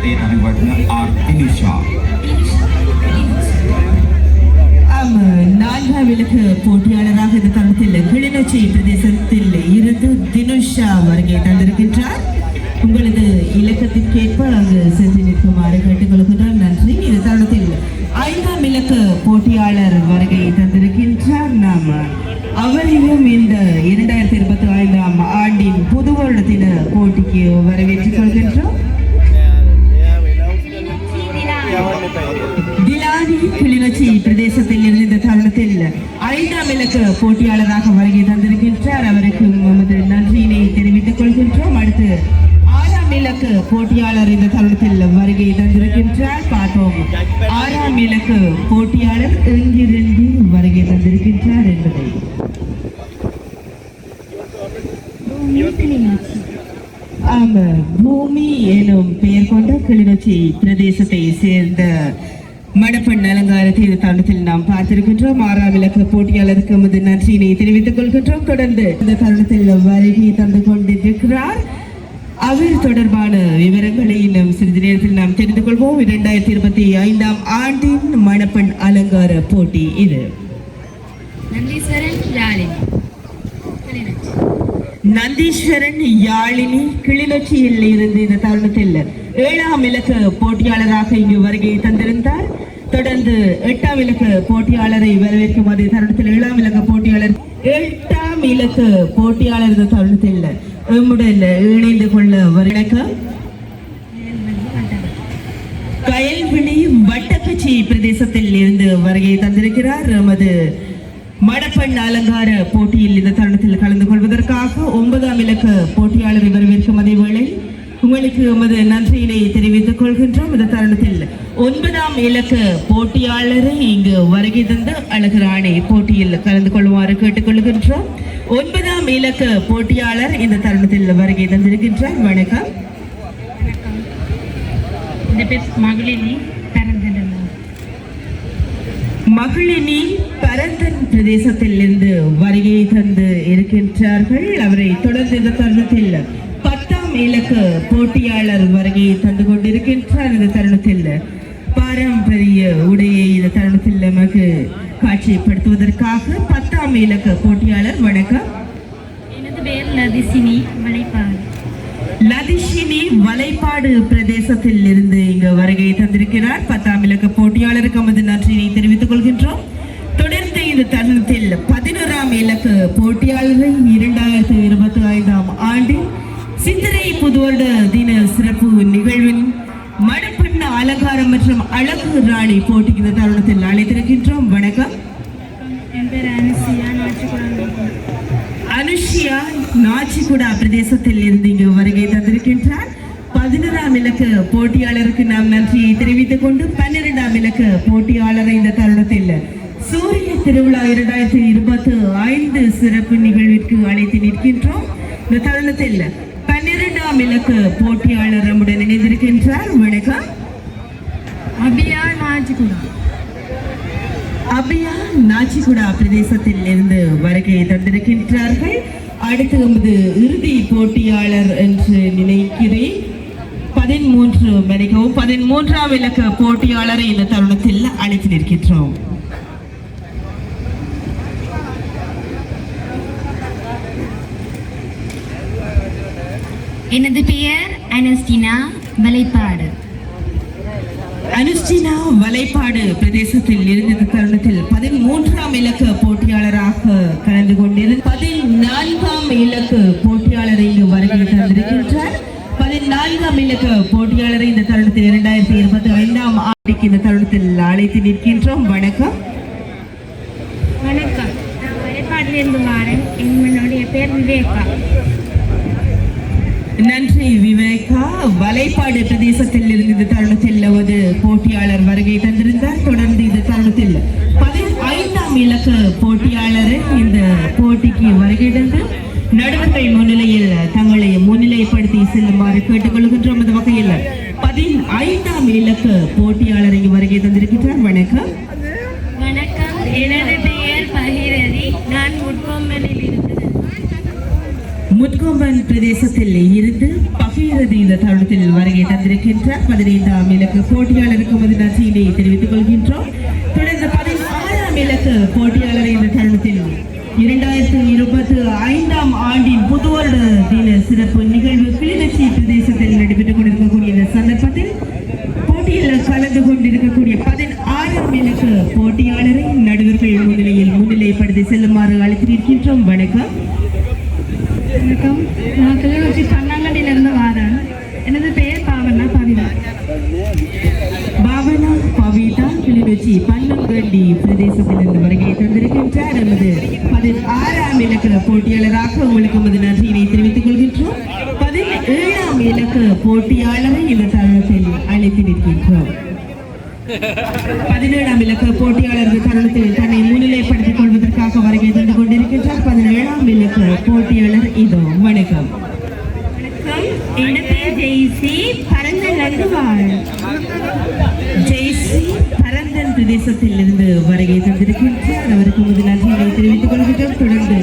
ನನಗೆ ಬರ್ತೀನಿ ಆರ್ ತಿನಿಷಾ நான்காம் விளக்கு போட்டியாளராக இந்த தளத்தில் கிளிநொச்சி பிரதேசத்தில் இருந்து தினுஷா வருகை தந்திருக்கின்றார் உங்களது இலக்கத்திற்கேற்ப அங்கு சென்று நிற்குமாறு கேட்டுக்கொள்கின்றார் நன்றி இந்த தளத்தில் ஐந்தாம் இலக்கு போட்டியாளர் வருகை தந்திருக்கின்றார் நாம் அவரையும் இந்த இரண்டாயிரத்தி இருபத்தி ஐந்தாம் ஆண்டின் புது வருடத்தின போட்டிக்கு வரவேற்று போட்டியாளராக வருகை தந்திருக்கின்றார். அவருக்கு நமது நன்றியினை தெரிவித்துக் கொள்கின்றோம். அடுத்து ஆறாம் இலக்க போட்டியாளர் இந்த தருணத்தில் வருகை தந்திருக்கின்றார். பார்த்தோம். ஆறாம் இலக்க போட்டியாளர் எங்கிருந்து வருகை தந்திருக்கின்றார் என்பதை. பூமி எனும் பெயர் கொண்ட கிளிநொச்சி பிரதேசத்தை சேர்ந்த மடப்பெண் அலங்காரத்தை இந்த தருணத்தில் நாம் பார்த்திருக்கின்றோம். ஆறாம் இலக்க போட்டியாளருக்கு நமது நன்றியினை தெரிவித்துக் கொள்கின்றோம். தொடர்ந்து இந்த தருணத்தில் வருகை தந்து கொண்டிருக்கிறார். அவர் தொடர்பான விவரங்களை இன்னும் சிறிது நேரத்தில் நாம் தெரிந்து கொள்வோம். இரண்டாயிரத்தி இருபத்தி ஐந்தாம் ஆண்டின் மணப்பெண் அலங்கார போட்டி இது. நந்தீஸ்வரன் யாழினி. கிளிநொச்சி. நந்தீஸ்வரன் யாழினி கிளிநொச்சியில் இருந்து இந்த தருணத்தில் ஏழாம் இலக்க போட்டியாளராக இங்கு வருகை தந்திருந்தார். தொடர்ந்து எட்டாம் இலக்க போட்டியாளரை வரவேற்கும் அதே தருணத்தில் ஏழாம் இலக்க போட்டியாளர் எட்டாம் இலக்கு போட்டியாளர் தருணத்தில் எம்முடன் இணைந்து கொள்ள வணக்கம். கயல்விழி வட்டக்கச்சி பிரதேசத்தில் இருந்து வருகை தந்திருக்கிறார். நமது மடப்பெண் அலங்கார போட்டியில் இந்த தருணத்தில் கலந்து கொள்வதற்காக ஒன்பதாம் இலக்கு போட்டியாளரை வரவேற்கும் அதே வேளை உங்களுக்கு எமது நன்றியினை தெரிவித்துக் கொள்கின்றோம். இந்த தருணத்தில் ஒன்பதாம் இலக்க போட்டியாளரை இங்கு வருகை தந்து அழகுராணி போட்டியில் கலந்து கொள்ளுமாறு கேட்டுக்கொள்கின்றோம் ஒன்பதாம் இலக்க போட்டியாளர் இந்த தருணத்தில் வருகை தந்திருக்கின்றார். வணக்கம். மகளினி பரந்தன் பிரதேசத்தில் இருந்து வருகை தந்து இருக்கின்றார்கள். அவரை தொடர்ந்து இந்த தருணத்தில் இலக்க போட்டியாளர் வருகை தந்து கொண்டிருக்கின்றார் இந்த தருணத்தில் பாரம்பரிய உடையை இந்த தருணத்தில் நமக்கு காட்சிப்படுத்துவதற்காக பத்தாம் இலக்க போட்டியாளர் வணக்கம். எனது பேர் லதிசினி மலைப்பாடு லதிஷினி வலைப்பாடு பிரதேசத்தில் இருந்து இங்கு வருகை தந்திருக்கிறார். பத்தாம் இலக்க போட்டியாளருக்கு நமது நன்றியை தெரிவித்துக் கொள்கின்றோம். தொடர்ந்து இந்த தருணத்தில் பதினோராம் இலக்க போட்டியாளரை இரண்டாயிரத்தி இருபத்தி ஐந்தாம் ஆண்டில் சித்திரை புதுவருட தின சிறப்பு நிகழ்வின் மடப்பண்ண அலங்காரம் மற்றும் அழகு ராணி போட்டிக்கு இந்த தருணத்தில் அழைத்திருக்கின்றோம். வணக்கம். என் பேர் அனுஷியா நாச்சிகுடா பிரதேசத்தில் இருந்து இங்கு வருகை தந்திருக்கின்றார். பதினோராம் இலக்க போட்டியாளருக்கு நாம் நன்றியை தெரிவித்துக் கொண்டு பன்னிரெண்டாம் இலக்க போட்டியாளரை இந்த தருணத்தில் சூரிய திருவிழா இரண்டாயிரத்தி இருபத்தி ஐந்து சிறப்பு நிகழ்விற்கு அழைத்து நிற்கின்றோம். இந்த தருணத்தில் பன்னிரெண்டாம் போட்டியாளர் நம்முடன் இணைந்திருக்கின்றார். வணக்கம். அபியா நாச்சிக்குளம் அபியா நாச்சிகுடா பிரதேசத்தில் இருந்து வருகை தந்திருக்கின்றார்கள். அடுத்து நமது இறுதி போட்டியாளர் என்று நினைக்கிறேன். பதிமூன்று மணிக்கவும் பதிமூன்றாம் இலக்க போட்டியாளரை இந்த தருணத்தில் அழைத்து நிற்கின்றோம். எனது பெயர்? அனஸ்டினா மலைப்பாடு அனுஷ்டினா வலைப்பாடு பிரதேசத்தில் இருந்த தருணத்தில் பதிமூன்றாம் இலக்க போட்டியாளராக கலந்து கொண்டிருந்த பதினான்காம் இலக்க போட்டியாளரை இங்கு வருகை தந்திருக்கின்றார். பதினான்காம் இலக்க போட்டியாளரை இந்த தருணத்தில் இரண்டாயிரத்தி இருபத்தி ஐந்தாம் ஆண்டுக்கு இந்த தருணத்தில் அழைத்து நிற்கின்றோம். வணக்கம். வணக்கம். நான் மலைப்பாடிலிருந்து வாரன். என்னுடைய பேர் விவேகா. நன்றி விவேகா. வலைப்பாடு பிரதேசத்தில் இருந்து இந்த தருணத்தில் ஒரு போட்டியாளர் வருகை தந்திருந்தார். தொடர்ந்து இந்த தருணத்தில் பதினைந்தாம் இலக்க போட்டியாளர் இந்த போட்டிக்கு வருகை தந்து நடுவர்கள் முன்னிலையில் தங்களை முன்னிலைப்படுத்தி செல்லுமாறு கேட்டுக்கொள்கின்றோம். அந்த வகையில் பதினைந்தாம் இலக்க போட்டியாளரை வருகை தந்திருக்கின்றார். வணக்கம். வணக்கம். எனது பெயர் பகிரதி. நான் முட்கொம்பனில் இருந்து பிரதேசத்தில் இருந்து பகீரதி இந்த தருணத்தில் வருகை தந்திருக்கின்றார். பதினைந்தாம் இலக்கு போட்டியாளருக்கு நமது நன்றியினை தெரிவித்துக் கொள்கின்றோம். தொடர்ந்து பதினாறாம் இலக்கு போட்டியாளரை இந்த தருணத்தில் இரண்டாயிரத்தி இருபத்தி ஐந்தாம் ஆண்டின் புதுவருட தின சிறப்பு நிகழ்வு கிளிநொச்சி பன்னங்கண்டி பிரதேசத்திலிருந்து வருகை தந்திருக்கின்றார் நமது பதினாறாம் இலக்க போட்டியாளராக உங்களுக்கு நமது நன்றியினை தெரிவித்துக் கொள்கின்றோம். பதினேழாம் இலக்க போட்டியாளரை இந்த தருணத்தில் அழைத்து நிற்கின்றோம். பதினேழாம் இலக்க போட்டியாளர் தருணத்தில் தன்னை முன்னிலைப்படுத்திக் கொள்வதற்காக வருகை தந்து கொண்டிருக்கின்றார். பதினேழாம் இலக்க போட்டியாளர் இதோ வணக்கம். வணக்கம். என் பேர் ஜெய்சி. பரந்தலேருந்து வாரேன் ஜெய்ஸ்ரீ பரந்தன் பிரதேசத்தில் இருந்து வருகை தந்திருக்கின்றார். அவருக்கு முதலாக தெரிவித்துக் கொள்கிறோம் தொடர்ந்து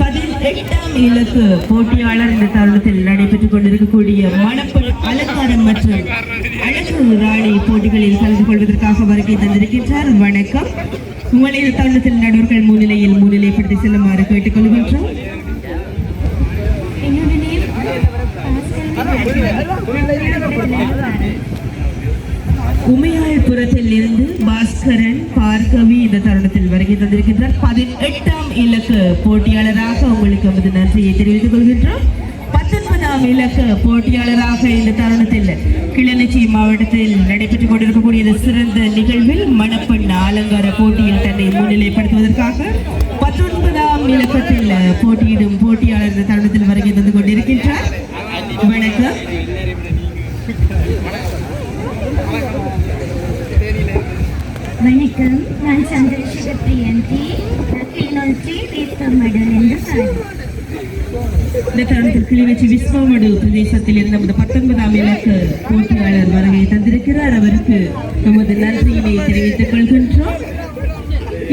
பதினெட்டாம் இலக்கு போட்டியாளர் இந்த தருணத்தில் நடைபெற்றுக் கொண்டிருக்கக்கூடிய மணப்பல் அலங்காரம் மற்றும் அழகு ராணி போட்டிகளில் கலந்து கொள்வதற்காக வருகை தந்திருக்கின்றார். வணக்கம். உங்களை இந்த தருணத்தில் நடுவர்கள் முன்னிலையில் முன்னிலைப்படுத்தி செல்லுமாறு கேட்டுக்கொள்கின்றோம் என்னோட நேம் உமையாள்புரத்தில் இருந்து பாஸ்கரன் பார்கவி இந்த தருணத்தில் வருகை தந்திருக்கின்றார். பதினெட்டாம் இலக்கு போட்டியாளராக உங்களுக்கு நமது நன்றியை தெரிவித்துக் கொள்கின்றோம். பத்தொன்பதாம் இலக்கு போட்டியாளராக இந்த தருணத்தில் கிளிநொச்சி மாவட்டத்தில் நடைபெற்றுக் கொண்டிருக்கக்கூடிய இந்த சிறந்த நிகழ்வில் மணப்பெண் அலங்கார போட்டியில் தன்னை முன்னிலைப்படுத்துவதற்காக பத்தொன்பதாம் இலக்கத்தில் போட்டியிடும் போட்டியாளர் இந்த தருணத்தில் வருகை தந்து கொண்டிருக்கின்றார். வணக்கம். வணக்கம். நான் சந்திரசேகர் பிரியந்தி கிளிநொச்சி தீர்த்தமடல் என்று இந்த தருணத்தில் கிளிநொச்சி விஸ்வமடு பிரதேசத்தில் இருந்த நமது பத்தொன்பதாம் இலக்கு போட்டியாளர் வருகை தந்திருக்கிறார். அவருக்கு நமது நன்றியினை தெரிவித்துக் கொள்கின்றோம்.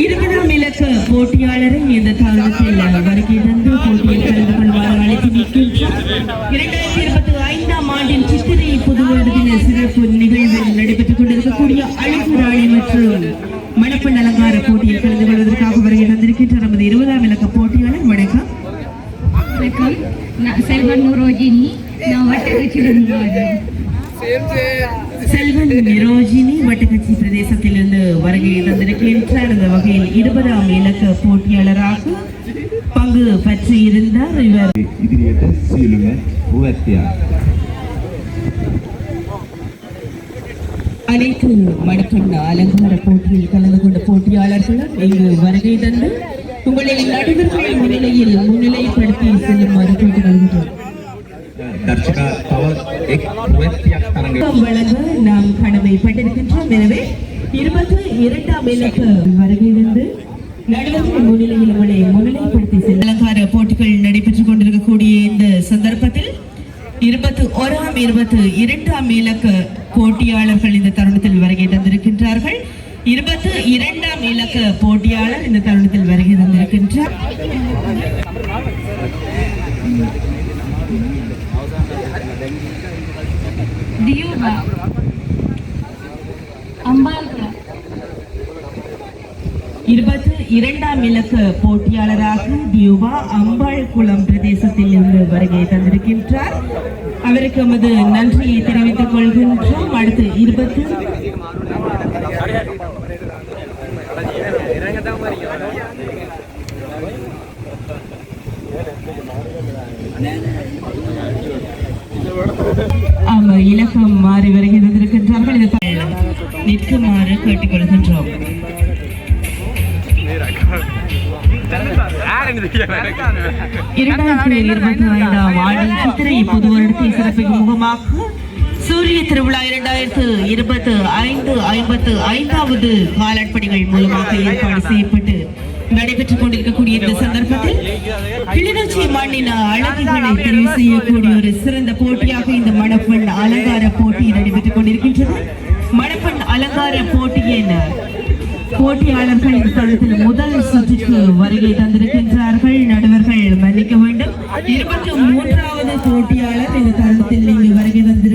இருபதாம் இலக்கு போட்டியாளரை இந்த தருணத்தில் வருகை இருபதாம் இலக்க போட்டியாளர் வணக்கம் வணக்கம் நான் செல்வன் முரோஜினி நான் வட்டக்கச்சிலிருந்து வாரேன் செல்வன் நிரோஜினி வட்டக்கச்சி பிரதேசத்திலிருந்து வருகை தந்திருக்கின்றார் அந்த வகையில் இருபதாம் இலக்க போட்டியாளராக பங்கு பற்றி இருந்தார் இவர் ඉදිරියට සියලුම වූ அனைத்து மணப்பெண் அலங்கார போட்டியில் கலந்து கொண்ட போட்டியாளர்களும் இங்கு வருகை தந்து உங்களை நடுவர்களின் முன்னிலையில் முன்னிலைப்படுத்தி வழங்க நாம் கடமைப்பட்டிருக்கின்றோம் எனவே இருபது இரண்டாம் இலக்கு வருகையிலிருந்து நடுவர்கள் முன்னிலையில் உங்களை அலங்கார போட்டிகள் நடைபெற்றுக் கொண்டிருக்கக்கூடிய இந்த சந்தர்ப்பத்தில் இருபத்தி ஓராம் இருபத்தி இரண்டாம் இலக்கு போட்டியாளர்கள் இந்த தருணத்தில் வருகை தந்திருக்கின்றார்கள். இருபத்தி இரண்டாம் இலக்க போட்டியாளர் இந்த தருணத்தில் வருகை தந்திருக்கின்றார். இருபத்தி இரண்டாம் இலக்க போட்டியாளராக தியுவா அம்பாள் குளம் பிரதேசத்தில் இருந்து வருகை தந்திருக்கின்றார். அவருக்கு நமது நன்றியை தெரிவித்துக் கொள்கின்றோம். அடுத்து இருபத்தி ஆமா இலக்கம் மாறி வருகை தந்திருக்கின்றார்கள் இது நிற்குமாறு கேட்டுக்கொள்கின்றோம். இரண்டாயிரத்தி இருபத்தி ஐந்தாம் ஆண்டின் சித்திரை புது வருடத்தை சிறப்பிக்கும் முகமாக சூரிய திருவிழா இரண்டாயிரத்து இருபத்து ஐந்து ஐம்பத்து ஐந்தாவது காலட்பணிகள் மூலமாக ஏற்பாடு செய்யப்பட்டு நடைபெற்றுக் கொண்டிருக்கக்கூடிய இந்த சந்தர்ப்பத்தில் கிளிநொச்சி மண்ணின் அழகுகளை தெரிவு செய்யக்கூடிய ஒரு சிறந்த போட்டியாக இந்த மணப்பெண் அலங்கார போட்டி நடைபெற்றுக் கொண்டிருக்கின்றது. மணப்பெண் அலங்கார போட்டியின் போட்டியாளர்கள் இந்த தளத்தில் முதல் சுற்றுக்கு வருகை தந்திருக்கின்றார்கள். நடுவர்கள் மன்னிக்க வேண்டும். இருபத்தி மூன்றாவது போட்டியாளர் இந்த தளத்தில் இங்கு வருகை தந்திருக்கிறார்.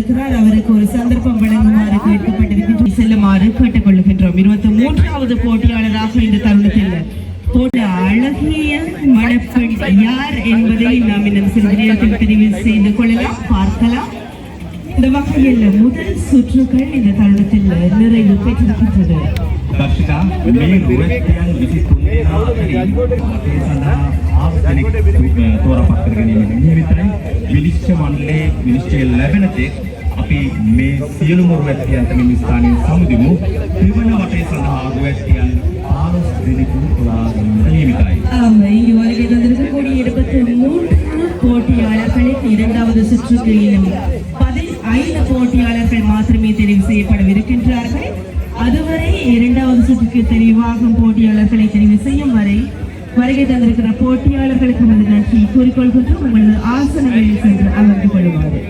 දර්ශකා මේ රුවැත්තියන් විසි තුන්දෙනා අතරින් ඒ සඳහා ආස්තනික් තෝරපත් කර ගැනීමට නියමිතයි විනිශ්චය මණ්ඩලයේ විනිශ්චය ලැබෙන තෙක් අපි මේ සියලුම රුවැත්තියන්ට මෙම ස්ථානයේ සමුදිමු ත්‍රිවන වටේ සඳහා රුවැත්තියන් 15 දෙනෙකු තෝරා ගැනීමට නියමිතයි ஆம், இங்கு வருகை தந்திருக்கக்கூடிய இருபத்தி மூன்று போட்டியாளர்களில் இரண்டாவது சுற்றுக்கு இன்னும் பதினைந்து போட்டியாளர்கள் மாத்திரமே தெரிவு செய்யப்படவிருக்கின்றார்கள் அதுவரை இரண்டாவது சுற்றுக்கு தெரிவாகும் போட்டியாளர்களை தெரிவு செய்யும் வரை வருகை தந்திருக்கிற போட்டியாளர்களுக்கு நமது நன்றி கூறிக்கொள்கின்றோம் உங்களது ஆசனங்களில் சென்று அமர்ந்து கொள்ளுமாறு